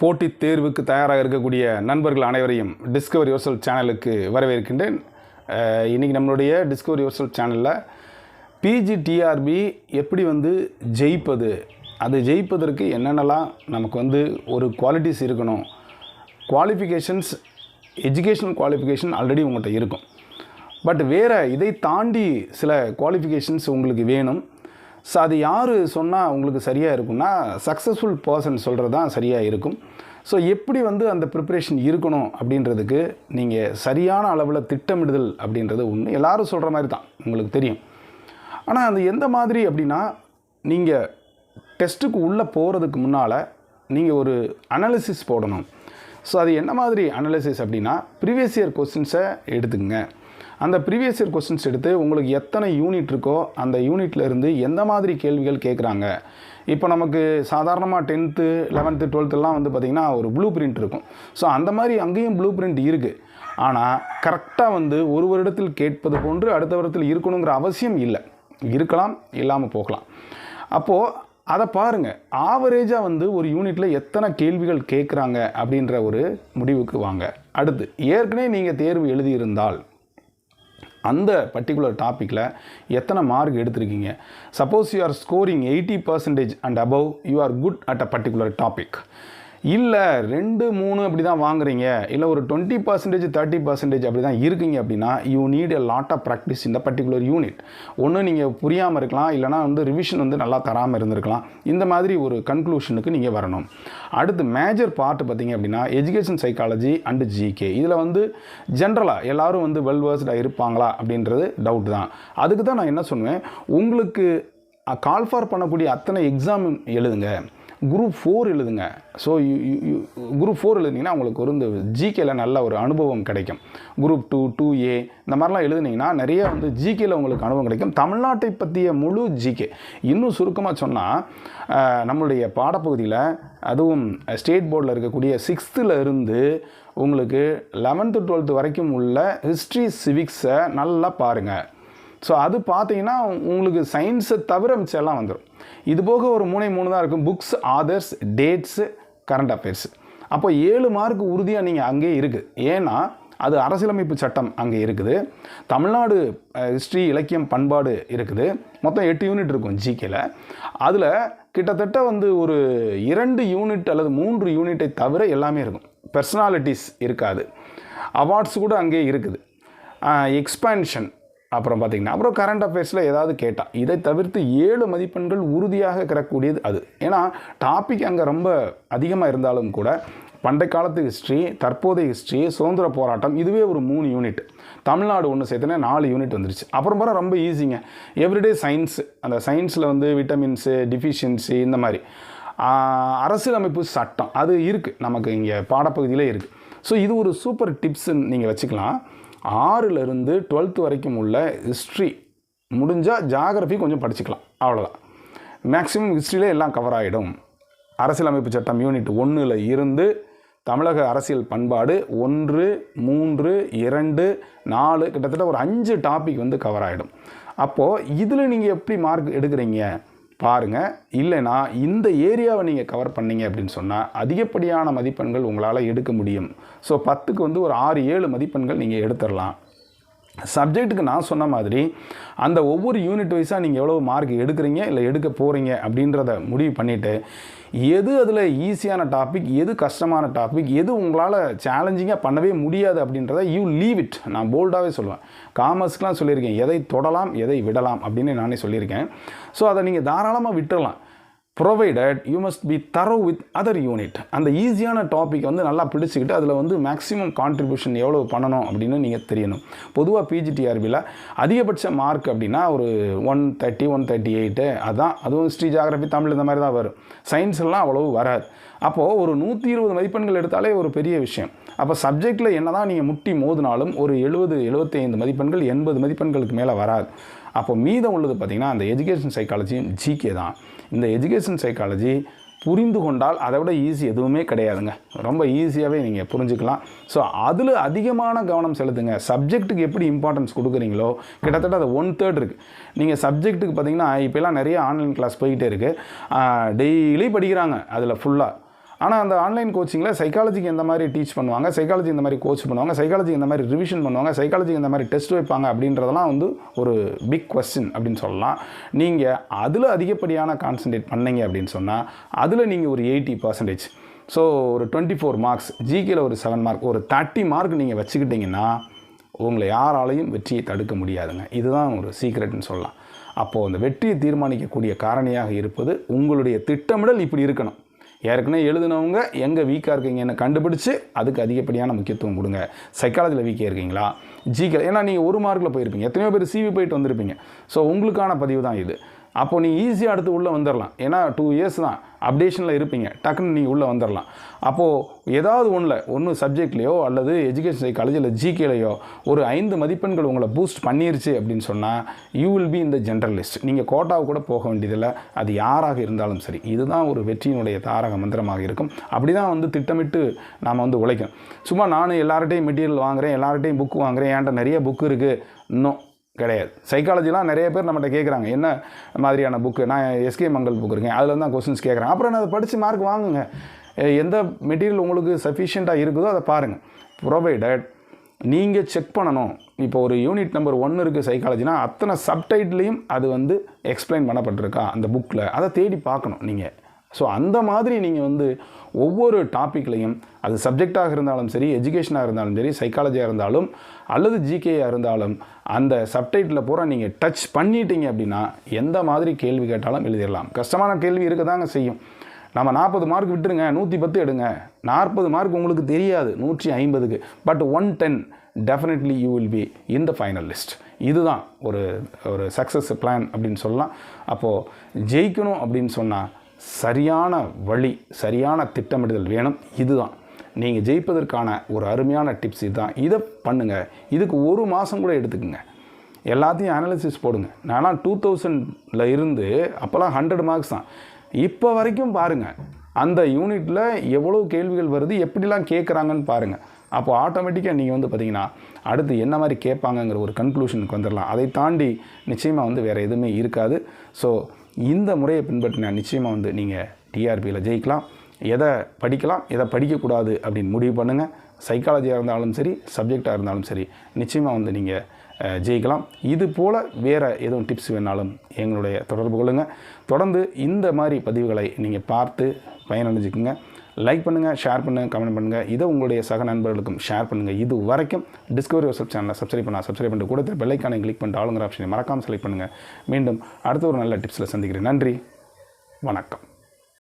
போட்டித் தேர்வுக்கு தயாராக இருக்கக்கூடிய நண்பர்கள் அனைவரையும் டிஸ்கவரி யோர்சல் சேனலுக்கு வரவேற்கின்றேன். இன்றைக்கி நம்மளுடைய டிஸ்கவரி யோர்சல் சேனலில் பிஜிடிஆர்பி எப்படி வந்து ஜெயிப்பது அது ஜெயிப்பதற்கு என்னென்னலாம் நமக்கு வந்து ஒரு குவாலிட்டிஸ் இருக்கணும் குவாலிஃபிகேஷன்ஸ் எஜுகேஷனல் குவாலிஃபிகேஷன் ஆல்ரெடி உங்கள்கிட்ட இருக்கும். பட் வேறு இதை தாண்டி சில குவாலிஃபிகேஷன்ஸ் உங்களுக்கு வேணும். ஸோ அது யார் சொன்னால் உங்களுக்கு சரியாக இருக்கும்னா சக்ஸஸ்ஃபுல் பர்சன் சொல்கிறது தான் சரியாக இருக்கும். ஸோ எப்படி வந்து அந்த ப்ரிப்பரேஷன் இருக்கணும் அப்படின்றதுக்கு நீங்கள் சரியான அளவில் திட்டமிடுதல் அப்படின்றது ஒன்று எல்லாரும் சொல்கிற மாதிரி தான் உங்களுக்கு தெரியும். ஆனால் அது எந்த மாதிரி அப்படின்னா நீங்கள் டெஸ்ட்டுக்கு உள்ளே போகிறதுக்கு முன்னால் நீங்கள் ஒரு அனாலிசிஸ் போடணும். ஸோ அது என்ன மாதிரி அனாலிசிஸ் அப்படின்னா ப்ரீவியஸ் இயர் கொஸ்டின்ஸை எடுத்துக்கங்க. அந்த ப்ரீவியஸ் இயர் கொஸ்டின்ஸ் எடுத்து உங்களுக்கு எத்தனை யூனிட் இருக்கோ அந்த யூனிட்லேருந்து எந்த மாதிரி கேள்விகள் கேட்குறாங்க இப்போ நமக்கு சாதாரணமாக டென்த்து லெவன்த்து டுவெல்த்துலாம் வந்து பார்த்திங்கன்னா ஒரு ப்ளூ பிரிண்ட் இருக்கும். ஸோ அந்த மாதிரி அங்கேயும் ப்ளூ பிரிண்ட் இருக்குது ஆனால் கரெக்டாக வந்து ஒரு வருடத்தில் கேட்பது போன்று அடுத்த வருடத்தில் இருக்கணுங்கிற அவசியம் இல்லை. இருக்கலாம் இல்லாமல் போகலாம். அப்போது அதை பாருங்கள் ஆவரேஜாக வந்து ஒரு யூனிட்டில் எத்தனை கேள்விகள் கேட்குறாங்க அப்படின்ற ஒரு முடிவுக்கு வாங்க. அடுத்து ஏற்கனவே நீங்கள் தேர்வு எழுதியிருந்தால் அந்த பர்டிகுலர் டாப்பிக்கில் எத்தனை மார்க் எடுத்திருக்கீங்க? Suppose you are scoring eighty percentage and above you are good at a particular topic இல்லை ரெண்டு மூணு அப்படி தான் வாங்குறீங்க. இல்லை ஒரு டுவெண்ட்டி பர்சன்டேஜ் தேர்ட்டி பர்சன்டேஜ் அப்படி தான் இருக்கீங்க அப்படின்னா you need a lot of practice இந்த பர்டிகுலர் யூனிட் ஒன்று நீங்கள் புரியாமல் இருக்கலாம். இல்லைனா வந்து ரிவிஷன் வந்து நல்லா தராமல் இருந்திருக்கலாம். இந்த மாதிரி ஒரு கன்க்ளூஷனுக்கு நீங்கள் வரணும். அடுத்து மேஜர் பார்ட் பார்த்தீங்க அப்படின்னா எஜுகேஷன் சைக்காலஜி அண்டு ஜிகே இதில் வந்து ஜென்ரலாக எல்லோரும் வந்து வெல்வர்ஸ்டாக இருப்பாங்களா அப்படின்றது டவுட் தான். அதுக்கு தான் நான் என்ன சொல்லுவேன் உங்களுக்கு கால் ஃபார் பண்ணக்கூடிய அத்தனை எக்ஸாம் எழுதுங்க. குரூப் ஃபோர் எழுதுங்க. ஸோ குரூப் ஃபோர் எழுதுனீங்கன்னா உங்களுக்கு ஒரு இந்த ஜிகேல நல்ல ஒரு அனுபவம் கிடைக்கும். குரூப் டூ டூ ஏ இந்த மாதிரிலாம் எழுதுனீங்கன்னா நிறைய வந்து ஜிகேல உங்களுக்கு அனுபவம் கிடைக்கும். தமிழ்நாட்டை பற்றிய முழு ஜிகே இன்னும் சுருக்கமாக சொன்னால் நம்மளுடைய பாடப்பகுதியில் அதுவும் ஸ்டேட் போர்டில் இருக்கக்கூடிய சிக்ஸ்த்தில் இருந்து உங்களுக்கு லெவன்த்து டுவெல்த்து வரைக்கும் உள்ள ஹிஸ்ட்ரி சிவிக்ஸை நல்லா பாருங்கள் ஸோ அது பார்த்தீங்கன்னா உங்களுக்கு சயின்ஸை தவிர மிச்சம் எல்லாம் வந்துடும் இது போக ஒரு மூணே மூணு தான் இருக்கும். Books authors dates current affairs அப்போ ஏழு மார்க் உறுதியாக நீங்கள் அங்கேயே இருக்குது ஏன்னா அது அரசியலமைப்பு சட்டம் அங்கே இருக்குது. தமிழ்நாடு ஹிஸ்ட்ரி இலக்கியம் பண்பாடு இருக்குது. மொத்தம் எட்டு யூனிட் இருக்கும் ஜிகேல அதில் கிட்டத்தட்ட வந்து ஒரு இரண்டு யூனிட் அல்லது மூன்று யூனிட்டை தவிர எல்லாமே இருக்கும். பர்சனாலிட்டிஸ் இருக்காது. அவார்ட்ஸ் கூட அங்கேயே இருக்குது. எக்ஸ்பேன்ஷன் அப்புறம் பார்த்தீங்கன்னா அப்புறம் கரண்ட் அஃபேர்ஸில் ஏதாவது கேட்டால் இதை தவிர்த்து ஏழு மதிப்பெண்கள் உறுதியாக கிடக்கூடியது அது. ஏன்னா டாபிக் அங்கே ரொம்ப அதிகமாக இருந்தாலும் கூட பண்டை காலத்து ஹிஸ்ட்ரி தற்போதைய ஹிஸ்ட்ரி சுதந்திர போராட்டம் இதுவே ஒரு மூணு யூனிட் தமிழ்நாடு ஒன்று சேர்த்துனா நாலு யூனிட் வந்துருச்சு. அப்புறம் பிறகு ரொம்ப ஈஸிங்க எவ்ரிடே சயின்ஸ் அந்த சயின்ஸில் வந்து விட்டமின்ஸு டிஃபிஷியன்சி இந்த மாதிரி. அரசியலமைப்பு சட்டம் அது இருக்குது நமக்கு இங்கே பாடப்பகுதியிலே இருக்குது ஸோ இது ஒரு சூப்பர் டிப்ஸ்ன்னு நீங்கள் வச்சுக்கலாம். ஆறுலேருந்து டுவெல்த் வரைக்கும் உள்ள ஹிஸ்ட்ரி முடிஞ்சால் ஜாகிரஃபி கொஞ்சம் படிச்சுக்கலாம். அவ்வளோதான் மேக்ஸிமம் ஹிஸ்ட்ரியிலே எல்லாம் கவர் ஆகிடும் அரசியலமைப்பு சட்டம் யூனிட் ஒன்றில் இருந்து தமிழக அரசியல் பண்பாடு ஒன்று மூன்று இரண்டு நாலு கிட்டத்தட்ட ஒரு அஞ்சு டாபிக் வந்து கவர் ஆகிடும் அப்போது இதில் நீங்கள் எப்படி மார்க் எடுக்கிறீங்க? பாருங்கள் இல்லைனா இந்த ஏரியாவை நீங்கள் கவர் பண்ணீங்க அப்படின்னு சொன்னால் அதிகப்படியான மதிப்பெண்கள் உங்களால் எடுக்க முடியும். ஸோ பத்துக்கு வந்து ஒரு ஆறு ஏழு மதிப்பெண்கள் நீங்கள் எடுத்துடலாம் சப்ஜெக்ட்டுக்கு நான் சொன்ன மாதிரி அந்த ஒவ்வொரு யூனிட் வைஸாக நீங்கள் எவ்வளோ மார்க் எடுக்கிறீங்க இல்லை எடுக்க போகிறீங்க அப்படின்றத முடிவு பண்ணிவிட்டு எது அதில் ஈஸியான டாபிக் எது கஷ்டமான டாபிக் எது உங்களால் சேலஞ்சிங்காக பண்ணவே முடியாது அப்படின்றத யூ லீவ் இட் நான் போல்டாகவே சொல்லுவேன். காமர்ஸ்க்குலாம் சொல்லியிருக்கேன் எதை தொடலாம் எதை விடலாம்? அப்படின்னு நானே சொல்லியிருக்கேன். ஸோ அதை நீங்கள் தாராளமாக விட்டுடலாம் provided you must be thorough with other unit அந்த ஈஸியான டாபிக் வந்து நல்லா பிடிச்சிக்கிட்டு அதில் வந்து மேக்ஸிமம் கான்ட்ரிபியூஷன் எவ்வளோ பண்ணணும் அப்படின்னு நீங்கள் தெரியணும். பொதுவாக பிஜிடிஆர்பியில் அதிகபட்ச மார்க் அப்படின்னா ஒரு one thirty one thirty eight அதுதான் அதுவும் ஹிஸ்ட்ரி ஜாகிரபி தமிழ் இந்த மாதிரி தான் வரும். சயின்ஸ் எல்லாம் அவ்வளவு வராது. அப்போது ஒரு நூற்றி இருபது மதிப்பெண்கள் எடுத்தாலே ஒரு பெரிய விஷயம். அப்போ சப்ஜெக்டில் என்ன தான் நீங்கள் முட்டி மோதினாலும் ஒரு எழுபது எழுபத்தைந்து மதிப்பெண்கள் எண்பது மதிப்பெண்களுக்கு மேலே வராது. அப்போ மீதம் உள்ளது பார்த்திங்கன்னா அந்த எஜுகேஷன் சைக்காலஜியும் ஜிகே தான். இந்த எஜுகேஷன் சைக்காலஜி புரிந்து கொண்டால் அதை விட ஈஸி எதுவுமே கிடையாதுங்க. ரொம்ப ஈஸியாகவே நீங்கள் புரிஞ்சுக்கலாம். ஸோ அதில் அதிகமான கவனம் செலுத்துங்க. சப்ஜெக்ட்டுக்கு எப்படி இம்பார்ட்டன்ஸ் கொடுக்குறீங்களோ கிட்டத்தட்ட அது ஒன் தேர்ட் இருக்குது நீங்கள் சப்ஜெக்ட்டுக்கு பார்த்தீங்கன்னா இப்போலாம் நிறைய ஆன்லைன் கிளாஸ் போய்கிட்டே இருக்குது டெய்லி படிக்கிறாங்க. அதில் ஃபுல்லாக ஆனால் அந்த ஆன்லைன் கோச்சிங்கில் சைக்காலஜிக்கு எந்த மாதிரி டீச் பண்ணுவாங்க? சைக்காலஜி இந்த மாதிரி கோச் பண்ணுவாங்க? சைக்காலஜி இந்த மாதிரி ரிவிஷன் பண்ணுவாங்க? சைக்காலஜி இந்த மாதிரி டெஸ்ட் வைப்பாங்க? அப்படின்றதெல்லாம் வந்து ஒரு பிக் கொஸ்டின் அப்படின்னு சொல்லலாம். நீங்கள் அதில் அதிகப்படியான கான்சன்ட்ரேட் பண்ணீங்க அப்படின்னு சொன்னால் அதில் நீங்கள் ஒரு எயிட்டி பர்சன்டேஜ் ஸோ ஒரு டுவெண்ட்டி ஃபோர் மார்க்ஸ் ஜிகேல ஒரு செவன் மார்க் ஒரு தேர்ட்டி மார்க் நீங்கள் வச்சுக்கிட்டிங்கன்னா உங்களை யாராலையும் வெற்றியை தடுக்க முடியாதுங்க. இதுதான் ஒரு சீக்ரெட்னு சொல்லலாம். அப்போது அந்த வெற்றியை தீர்மானிக்கக்கூடிய காரணியாக இருப்பது உங்களுடைய திட்டமிடல் இப்படி இருக்கணும். ஏற்கனவே எழுதினவங்க எங்கே வீக்காக இருக்கீங்கன்னு கண்டுபிடிச்சு அதுக்கு அதிகப்படியான முக்கியத்துவம் கொடுங்க. சைக்காலஜியில் வீக்காக இருக்கீங்களா? ஜிகே ஏன்னா நீங்கள் ஒரு மார்க்கில் போயிருப்பீங்க. எத்தனையோ பேர் சிவி போயிட்டு வந்திருப்பீங்க. ஸோ உங்களுக்கான பதிவு தான் இது. அப்போது நீ ஈஸியாக அடுத்து உள்ளே வந்துடலாம் ஏன்னா டூ இயர்ஸ் தான். அப்டேஷனில் இருப்பீங்க. டக்குன்னு நீங்கள் உள்ளே வந்துடலாம் அப்போது ஏதாவது ஒன்றில் ஒன்று சப்ஜெக்ட்லேயோ அல்லது எஜுகேஷன் சைக்காலஜி இல்லை ஜிகேலையோ ஒரு ஐந்து மதிப்பெண்கள் உங்களை பூஸ்ட் பண்ணிருச்சு அப்படின்னு சொன்னால் யூ வில் பி இந்த ஜென்ரலிஸ்ட் நீங்கள் கோட்டாவை கூட போக வேண்டியதில்லை. அது யாராக இருந்தாலும் சரி. இதுதான் ஒரு வெற்றியினுடைய தாரக மந்திரமாக இருக்கும். அப்படி தான் வந்து திட்டமிட்டு நாம் வந்து உழைக்கணும். சும்மா நானும் எல்லார்ட்டையும் மெட்டீரியல் வாங்குறேன் எல்லார்ட்டையும் புக் வாங்குறேன். என்கிட்ட நிறைய புக்கு இருக்குது இன்னும் கிடையாது. சைக்காலஜிலாம் நிறைய பேர் நம்மகிட்ட கேட்குறாங்க என்ன மாதிரியான புக்கு நான் எஸ்கே மங்கள் புக் இருக்கேன். அதில் தான் கொஸ்டின்ஸ் கேட்குறேன் அப்புறம் நான் அதை படித்து மார்க் வாங்குங்க. எந்த மெட்டீரியல் உங்களுக்கு சஃபிஷியண்ட்டாக இருக்குதோ அதை பாருங்கள் ப்ரொவைடட் நீங்கள் செக் பண்ணணும். இப்போ ஒரு யூனிட் நம்பர் ஒன்று இருக்குது சைக்காலஜினா அத்தனை சப்டைட்லேயும் அது வந்து எக்ஸ்பிளைன் பண்ணப்பட்டிருக்கா அந்த புக்கில் அதை தேடி பார்க்கணும் நீங்கள் ஸோ அந்த மாதிரி நீங்கள் வந்து ஒவ்வொரு டாப்பிக்லையும் அது சப்ஜெக்டாக இருந்தாலும் சரி எஜுகேஷனாக இருந்தாலும் சரி சைக்காலஜியாக இருந்தாலும் அல்லது ஜிகேயாக இருந்தாலும் அந்த சப்டைட்டில் பூரா நீங்கள் டச் பண்ணிட்டீங்க அப்படின்னா எந்த மாதிரி கேள்வி கேட்டாலும் எழுதிடலாம் கஷ்டமான கேள்வி இருக்க தாங்க செய்யும். நம்ம நாற்பது மார்க் விட்டுருங்க நூற்றி பத்து எடுங்க. நாற்பது மார்க் உங்களுக்கு தெரியாது நூற்றி ஐம்பதுக்கு but one ten definitely you will be in the final list இதுதான் ஒரு ஒரு சக்ஸஸ் பிளான் அப்படின்னு சொல்லலாம். அப்போது ஜெயிக்கணும் அப்படின்னு சொன்னால் சரியான வழி சரியான திட்டமிடுதல் வேணும். இதுதான். நீங்கள் ஜெயிப்பதற்கான ஒரு அருமையான டிப்ஸ் இதுதான். இதை பண்ணுங்கள் இதுக்கு ஒரு மாதம் கூட எடுத்துக்கோங்க. எல்லாத்தையும் அனாலிசிஸ் போடுங்க. நான்லாம் டூ தௌசண்டில் இருந்து அப்போல்லாம் ஹண்ட்ரட் மார்க்ஸ் தான். இப்போ வரைக்கும் பாருங்கள் அந்த யூனிட்டில் எவ்வளோ கேள்விகள் வருது எப்படிலாம் கேட்குறாங்கன்னு பாருங்கள் அப்போது ஆட்டோமேட்டிக்காக நீங்கள் வந்து பார்த்தீங்கன்னா அடுத்து என்ன மாதிரி கேட்பாங்கங்கிற ஒரு கன்க்ளூஷனுக்கு வந்துடலாம் அதை தாண்டி நிச்சயமாக வந்து வேறு எதுவுமே இருக்காது. ஸோ இந்த முறையை பின்பற்றினா நிச்சயமாக வந்து நீங்கள் டிஆர்பியில் ஜெயிக்கலாம். எதை படிக்கலாம் எதை படிக்கக்கூடாது அப்படின்னு முடிவு பண்ணுங்கள் சைக்காலஜியாக இருந்தாலும் சரி சப்ஜெக்டாக இருந்தாலும் சரி நிச்சயமாக வந்து நீங்கள் ஜெயிக்கலாம். இது போல் வேறு எதுவும் டிப்ஸ் வேணாலும் எங்களுடைய தொடர்பு கொள்ளுங்கள் தொடர்ந்து இந்த மாதிரி பதிவுகளை நீங்கள் பார்த்து பயனடைஞ்சுக்குங்க. லைக் பண்ணுங்கள் ஷேர் பண்ணுங்கள் கமெண்ட் பண்ணுங்கள் இதை உங்களுடைய சக நண்பர்களுக்கும் ஷேர் பண்ணுங்கள் இது வரைக்கும் டிஸ்கவரி யோசப் சேனலை சப்ஸ்கிரைப் பண்ணால் சப்ஸ்கிரைப் பண்ணிட்டு கூட பெல்லைக்கானை கிளிக் பண்ணிட்டு ஆளுங்கிற ஆப்ஷனை மறக்காமல் செலக்ட் பண்ணுங்கள் மீண்டும் அடுத்த ஒரு நல்ல டிப்ஸில் சந்திக்கிறேன். நன்றி. வணக்கம்.